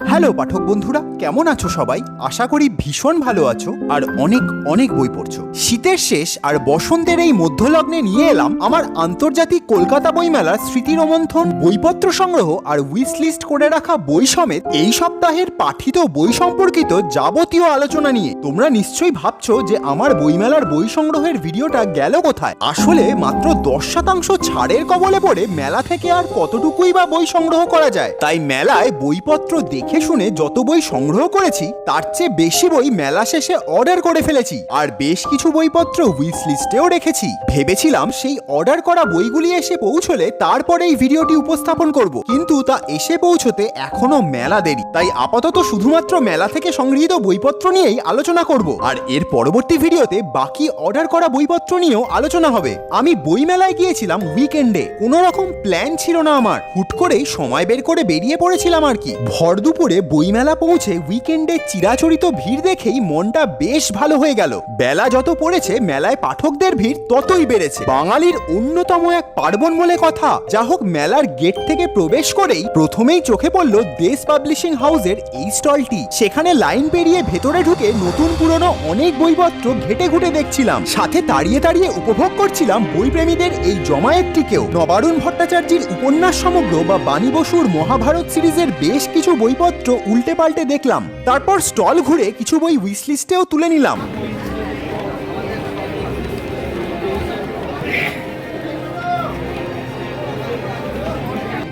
Hello পাঠক বন্ধুরা, কেমন আছো সবাই? আশা করি ভীষণ ভালো আছো আর অনেক অনেক বই পড়ছো। শীতের শেষ আর বসন্তের এই মধ্যলগ্নে নিয়ে এলাম আমার আন্তর্জাতিক কলকাতা বইমেলার স্মৃতিরোমন্থন বইপত্র সংগ্রহ আর উইশ লিস্ট করে রাখা বই সমেত এই সপ্তাহের পাঠিত বই সম্পর্কিত যাবতীয় আলোচনা নিয়ে। তোমরা নিশ্চয়ই ভাবছ যে আমার বইমেলার বই সংগ্রহের ভিডিওটা গেল কোথায়? আসলে মাত্র দশ শতাংশ ছাড়ের কবলে পড়ে মেলা থেকে আর কতটুকুই বা বই সংগ্রহ করা যায়? তাই মেলায় বইপত্র দেখে শুনে যত বই সংগ্রহ করেছি, তার চেয়ে বেশি বই মেলা শেষে অর্ডার করে ফেলেছি। আর বেশ কিছু বইপত্র উইশ লিস্টেও রেখেছি। ভেবেছিলাম সেই অর্ডার করা বইগুলি এসে পৌঁছলে তারপরে এই ভিডিওটি উপস্থাপন করব। কিন্তু তা এসে পৌঁছতে এখনও মেলা দেরি। তাই আপাতত শুধুমাত্র মেলা থেকে সংগৃহীত বইপত্র নিয়েই আলোচনা করব। আর এর পরবর্তী ভিডিওতে বাকি অর্ডার করা বইপত্র নিয়েও আলোচনা হবে। আমি বইমেলায় গিয়েছিলাম উইকেন্ডে কোনো রকম প্ল্যান ছিল না আমার। হুট করেই সময় বের করে বেরিয়ে পড়েছিলাম আর কি। ভর দুপুরে বইমেলা পৌঁছে উইকেন্ডে চিরাচরিত ভিড় দেখেই মনটা বেশ ভালো হয়ে গেল। বেলা যত পড়েছে, মেলায় পাঠকদের ভিড় ততই বেড়েছে। বাঙালির অন্যতম এক পার্বণ বলে কথা। যা হোক, মেলার গেট থেকে প্রবেশ করেই প্রথমেই চোখে পড়ল দেশ পাবলিশিং হাউসের এই স্টলটি। সেখানে লাইন পেরিয়ে ভেতরে ঢুকে নতুন পুরনো অনেক বইপত্র ঘেটে ঘুটে দেখছিলাম। সাথে দাঁড়িয়ে দাঁড়িয়ে উপভোগ করছিলাম বইপ্রেমীদের এই জমায়েতটিকেও। নবারুণ ভট্টাচার্যের উপন্যাস সমগ্র বা বাণী বসুর মহাভারত সিরিজের বেশ কিছু বইপত্র উল্টে পাল্টে দেখলাম। তারপর স্টল ঘুরে কিছু বই উইশ লিস্টেও তুলে নিলাম।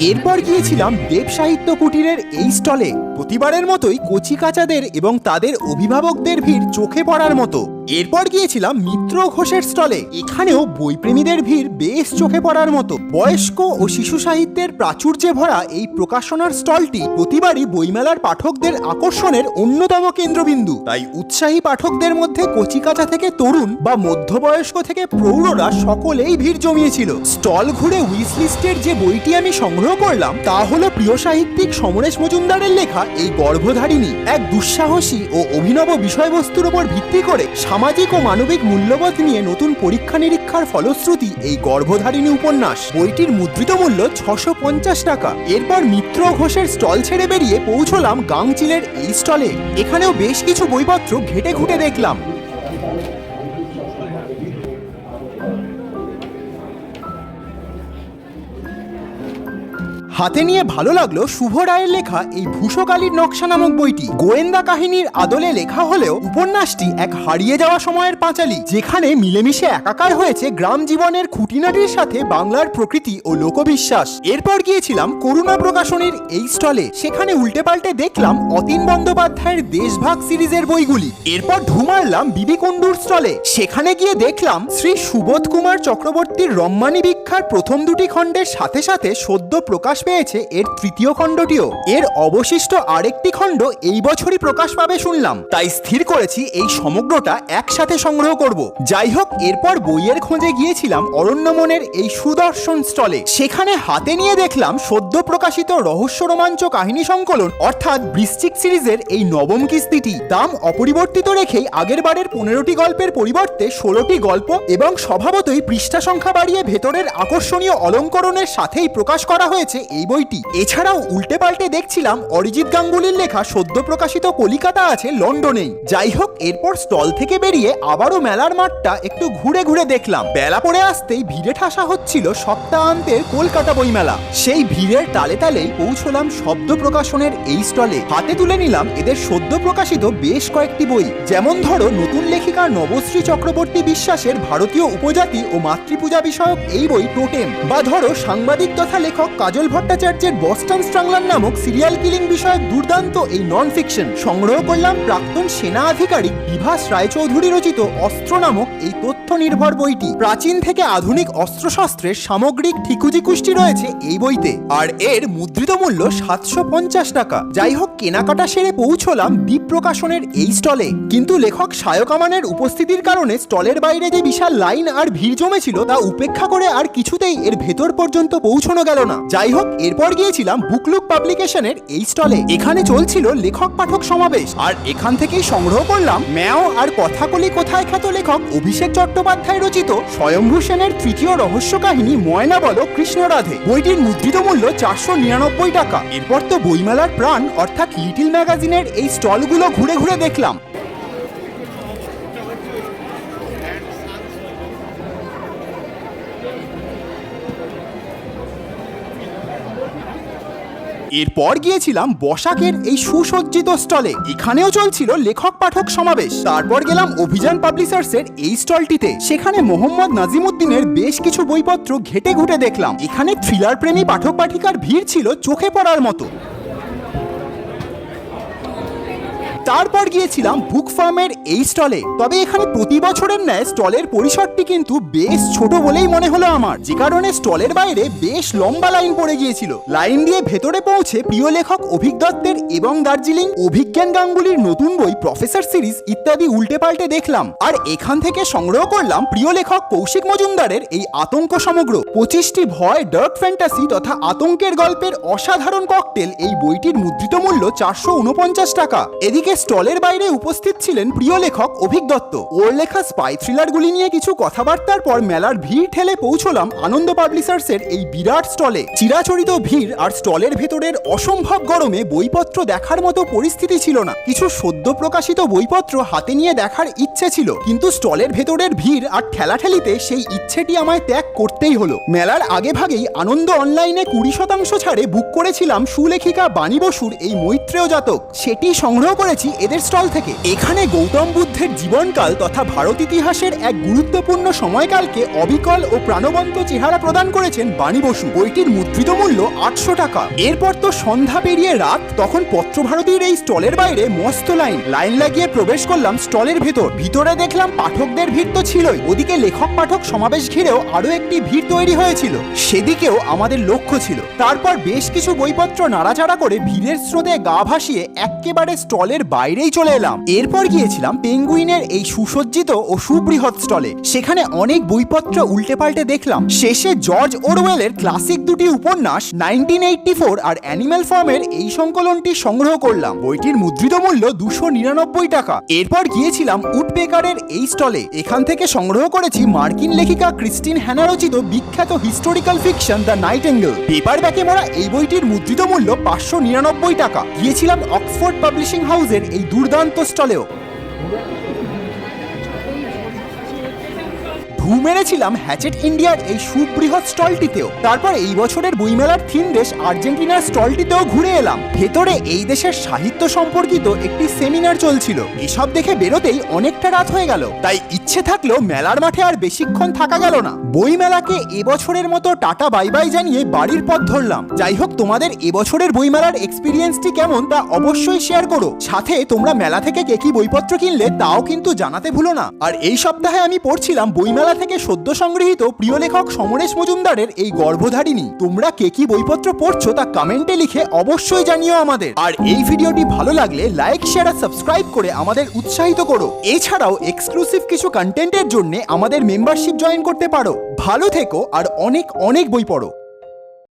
এরপর গিয়েছিলাম দেব সাহিত্য কুটিরের এই স্টলে। প্রতিবারের মতোই কচি কাচাদের এবং তাদের অভিভাবকদের ভিড় চোখে পড়ার মতো। এরপর গিয়েছিলাম মিত্র ঘোষের স্টলে। এখানেও বইপ্রেমীদের ভিড় বেশ চোখে পড়ার মতো। বয়স্ক ও শিশু সাহিত্যের প্রাচুর্যে ভরা এই প্রকাশনার স্টলটি প্রতিবারই বইমেলার পাঠকদের আকর্ষণের অন্যতম কেন্দ্রবিন্দু। তাই উৎসাহী পাঠকদের মধ্যে কচিকাচা থেকে তরুণ বা মধ্যবয়স্ক থেকে প্রৌঢ়রা সকলেই ভিড় জমিয়েছিল। স্টল ঘুরে উইশ লিস্টের যে বইটি আমি সংগ্রহ করলাম, তা হলো প্রিয় সাহিত্যিক সমরেশ মজুমদারের লেখা এই গর্ভধারিণী। এক দুঃসাহসী ও অভিনব বিষয়বস্তুর উপর ভিত্তি করে সামাজিক ও মানবিক মূল্যবোধ নিয়ে নতুন পরীক্ষা নিরীক্ষার ফলশ্রুতি এই গর্ভধারিণী উপন্যাস। বইটির মুদ্রিত মূল্য ছশো পঞ্চাশ টাকা। এরপর মিত্র ঘোষের স্টল ছেড়ে বেরিয়ে পৌঁছলাম গাংচিলের এই স্টলে। এখানেও বেশ কিছু বইপত্র ঘেটে ঘুটে দেখলাম। হাতে নিয়ে ভালো লাগল শুভ রায়ের লেখা এই ভূষকালীর নকশা নামক বইটি। গোয়েন্দা কাহিনীর আদলে লেখা হলেও উপন্যাসটি এক হারিয়ে যাওয়া সময়ের পাঁচালী, যেখানে মিলেমিশে একাকার হয়েছে গ্রাম জীবনের খুঁটিনাটির সাথে বাংলার প্রকৃতি ও লোকবিশ্বাস। এরপর গিয়েছিলাম করুণা প্রকাশনীর এই স্টলে, সেখানে উল্টে পাল্টে দেখলাম অতীন বন্দ্যোপাধ্যায়ের দেশভাগ সিরিজের বইগুলি। এরপর ঢুমারলাম বিবি কুণ্ডুর স্টলে, সেখানে গিয়ে দেখলাম শ্রী সুবোধ কুমার চক্রবর্তীর রম্মানী ভিক্ষার প্রথম দুটি খণ্ডের সাথে সাথে সদ্য প্রকাশ পেয়েছে এর তৃতীয় খণ্ডটিও। এর অবশিষ্ট আরেকটি খণ্ড এই বছরই প্রকাশ পাবে শুনলাম। তাই স্থির করেছি এই সমগ্রটা একসাথে সংগ্রহ করব। যাই হোক এরপর বইয়ের খোঁজে গিয়েছিলাম অরণ্যমনের এই সুদর্শন স্টলে। সেখানে হাতে নিয়ে দেখলাম সদ্য প্রকাশিত রহস্য রোমাঞ্চ কাহিনী সংকলন, অর্থাৎ বৃশ্চিক সিরিজের এই নবম কিস্তিটি। দাম অপরিবর্তিত রেখেই আগের বারের পনেরোটি গল্পের পরিবর্তে ষোলোটি গল্প এবং স্বভাবতই পৃষ্ঠা সংখ্যা বাড়িয়ে ভেতরের আকর্ষণীয় অলঙ্করণের সাথেই প্রকাশ করা হয়েছে এই বইটি। এছাড়াও উল্টে পাল্টে দেখছিলাম, অরিজিৎ গাঙ্গুলির লেখা সদ্য প্রকাশিত কলিকাতা আছে লন্ডনেই। যাই হোক, এরপর স্টল থেকে বেরিয়ে আবারও মেলার মাঠটা একটু ঘুরে ঘুরে দেখলাম। বেলা পড়ে আসতেই ভিড়ে ঠাসা হচ্ছিল সপ্তাহান্তের কলকাতা বইমেলা। সেই ভিড়ের তালে তালেই পৌঁছলাম শব্দ প্রকাশনের এই স্টলে। হাতে তুলে নিলাম এদের সদ্য প্রকাশিত বেশ কয়েকটি বই। যেমন ধরো, নতুন লেখিকা নবশ্রী চক্রবর্তী বিশ্বাসের ভারতীয় উপজাতি ও মাতৃপূজা বিষয়ক এই বই। টোটেম বা ধরো সাংবাদিক তথা লেখক কাজল ভট্টাচার্যের বস্টন স্ট্রাংলার নামক সিরিয়াল কিলিং বিষয়ক দুর্দান্ত এই নন ফিকশন সংগ্রহ করলাম প্রাক্তন সেনা আধিকারিক বিভাস রায়চৌধুরী রচিত অস্ত্র নামক এই তথ্য নির্ভর বইটি। প্রাচীন থেকে আধুনিক অস্ত্রশস্ত্রের সামগ্রিক ঠিকুজি কুষ্টি রয়েছে এই বইতে। আর এর মুদ্রিত মূল্য সাতশো পঞ্চাশ টাকা। যাই হোক কেনাকাটা সেরে পৌঁছলাম দ্বীপ প্রকাশনের এই স্টলে। কিন্তু লেখক সায়ক আমানের উপস্থিতির কারণে স্টলের বাইরে যে বিশাল লাইন আর ভিড় জমেছিল তা উপেক্ষা করে আর কিছুতেই এর ভেতর পর্যন্ত পৌঁছানো গেল না। যাই হোক এরপর গিয়েছিলাম বুকলুক পাবলিকেশনের এই স্টলে। এখানে চলছিল লেখক পাঠক সমাবেশ। আর এখান থেকেই সংগ্রহ করলাম ম্যাও আর কথাকলি কোথায় খ্যাত লেখক অভিষেক চট্টোপাধ্যায় রচিত স্বয়ম্ভূ সেনের তৃতীয় রহস্য কাহিনী ময়না বলো কৃষ্ণ রাধে। বইটির মুদ্রিত মূল্য চারশো নিরানব্বই টাকা। এরপর তো বইমেলার প্রাণ, অর্থাৎ লিটিল ম্যাগাজিনের এই স্টলগুলো ঘুরে ঘুরে দেখলাম। এরপর গিয়েছিলাম বসাকের এই সুসজ্জিত স্টলে। এখানেও চলছিল লেখক পাঠক সমাবেশ। তারপর গেলাম অভিযান পাবলিশার্সের এই স্টলটিতে। সেখানে মোহাম্মদ নাজিমুদ্দিনের বেশ কিছু বইপত্র ঘেটে ঘুটে দেখলাম। এখানে থ্রিলার প্রেমী পাঠক পাঠিকার ভিড় ছিল চোখে পড়ার মতো। তারপর গিয়েছিলাম বুক ফার্মের এই স্টলে তবে এখানে প্রতি বছরের ন্যায় স্টলের পরিসরটি কিন্তু বেশ ছোট বলেই মনে হলো আমার। যে কারণে স্টলের বাইরে বেশ লম্বা লাইন পড়ে গিয়েছিল। লাইন দিয়ে ভেতরে পৌঁছে প্রিয় লেখক অভিক দত্তের এবং দার্জিলিং অভিজ্ঞান গাঙ্গুলির নতুন বই প্রফেসর সিরিজ ইত্যাদি উল্টে পাল্টে দেখলাম। আর এখান থেকে সংগ্রহ করলাম প্রিয় লেখক কৌশিক মজুমদারের এই আতঙ্ক সমগ্র। পঁচিশটি ভয় ডার্ক ফ্যান্টাসি তথা আতঙ্কের গল্পের অসাধারণ ককটেল এই বইটির মুদ্রিত মূল্য চারশো উনপঞ্চাশ টাকা। এদিকে স্টলের বাইরে উপস্থিত ছিলেন প্রিয় লেখক অভিক দত্ত। ওর লেখা স্পাই থ্রিলারগুলি নিয়ে কিছু কথাবার্তার পর মেলার ভিড় ঠেলে পৌঁছলাম আনন্দ পাবলিশার্সের এই বিরাট স্টলে। চিরাচরিত ভিড় আর স্টলের ভেতরের অসম্ভব গরমে বইপত্র দেখার মতো পরিস্থিতি ছিল না। কিছু সদ্য প্রকাশিত বইপত্র হাতে নিয়ে দেখার ইচ্ছে ছিল, কিন্তু স্টলের ভেতরের ভিড় আর ঠেলাঠেলিতে সেই ইচ্ছেটি আমায় ত্যাগ করতেই হলো। মেলার আগে ভাগেই আনন্দ অনলাইনে কুড়ি শতাংশ ছাড়ে বুক করেছিলাম সুলেখিকা বাণী বসুর এই মৈত্রেয় জাতক। সেটি সংগ্রহ করেছি এদের স্টল থেকে। এখানে গৌতম বুদ্ধের জীবনকাল তথা ভারত ইতিহাসের এক গুরুত্বপূর্ণ সময়কালকে অবিকল ও প্রাণবন্ত চেহারা প্রদান করেছেন বাণী বসু। বইটির মুদ্রিত মূল্য আটশো টাকা। এরপর তো সন্ধ্যা পেরিয়ে রাত, তখন পত্রভারতীর এই স্টলের বাইরে মস্ত লাইন লাইন লাগিয়ে প্রবেশ করলাম স্টলের ভেতর। ভিতরে দেখলাম পাঠকদের ভিড় তো ছিলই। ওদিকে লেখক পাঠক সমাবেশ ঘিরেও আরও একটি ভিড় তৈরি হয়েছিল। সেদিকেও আমাদের লক্ষ্য ছিল। তারপর বেশ কিছু বইপত্র নাড়াচাড়া করে ভিড়ের স্রোতে গা ভাসিয়ে একেবারে স্টলের বাইরেই চলে এলাম। এরপর গিয়েছিলাম পেঙ্গুইনের এই সুসজ্জিত ও সুবৃহৎ স্টলে। সেখানে অনেক বইপত্র উল্টে পাল্টে দেখলাম। শেষে জর্জ ওরওয়েলের ক্লাসিক দুটি উপন্যাস, নাইনটিন এইটটি ফোর আর অ্যানিম্যাল ফার্মের এই সংকলনটি সংগ্রহ করলাম। বইটির মুদ্রিত মূল্য দুশো নিরানব্বই টাকা। এরপর গিয়েছিলাম উডপেকারের এই স্টলে। এখান থেকে সংগ্রহ করেছি মার্কিন লেখিকা ক্রিস্টিন হ্যানা রচিত বিখ্যাত historical fiction the Nightingale paper ব্যাকে মোড়া এই বইটির মুদ্রিত মূল্য পাঁচশো নিরানব্বই টাকা। গিয়েছিলাম অক্সফোর্ড পাবলিশিং হাউসের এই দুর্দান্ত স্টলেও। ঢু মেরেছিলাম হ্যাচেট ইন্ডিয়ার এই সুবৃহৎ স্টলটিতেও। তারপর এই বছরের বইমেলার থিম দেশ আর্জেন্টিনার স্টলটিতেও ঘুরে এলাম। ভেতরে এই দেশের সাহিত্য সম্পর্কিত একটি সেমিনার চলছিল। এসব দেখে বেরোতেই অনেকটা রাত হয়ে গেল। তাই ইচ্ছে থাকলেও মেলার মাঠে আর বেশিক্ষণ থাকা গেল না। বই মেলাকে এবছরের মতো টাটা বাই বাই জানিয়ে বাড়ির পথ ধরলাম। যাই হোক, তোমাদের এবছরের বইমেলার এক্সপিরিয়েন্সটি কেমন তা অবশ্যই শেয়ার করো। সাথে তোমরা মেলা থেকে কে কি বইপত্র কিনলে তাও কিন্তু জানাতে ভুলো না। আর এই সপ্তাহে আমি পড়ছিলাম বইমেলা থেকে সদ্য সংগৃহীত প্রিয় লেখক সমরেশ মজুমদারের এই গর্ভধারিণী, তোমরা কে কি বইপত্র পড়ছো তা কমেন্টে লিখে অবশ্যই জানিও আমাদের। আর এই ভিডিওটি ভালো লাগলে লাইক, শেয়ার আর সাবস্ক্রাইব করে আমাদের উৎসাহিত করো। এছাড়াও এক্সক্লুসিভ কিছু কন্টেন্টের জন্য আমাদের মেম্বারশিপ জয়েন করতে পারো। ভালো থেকো আর অনেক অনেক বই পড়ো।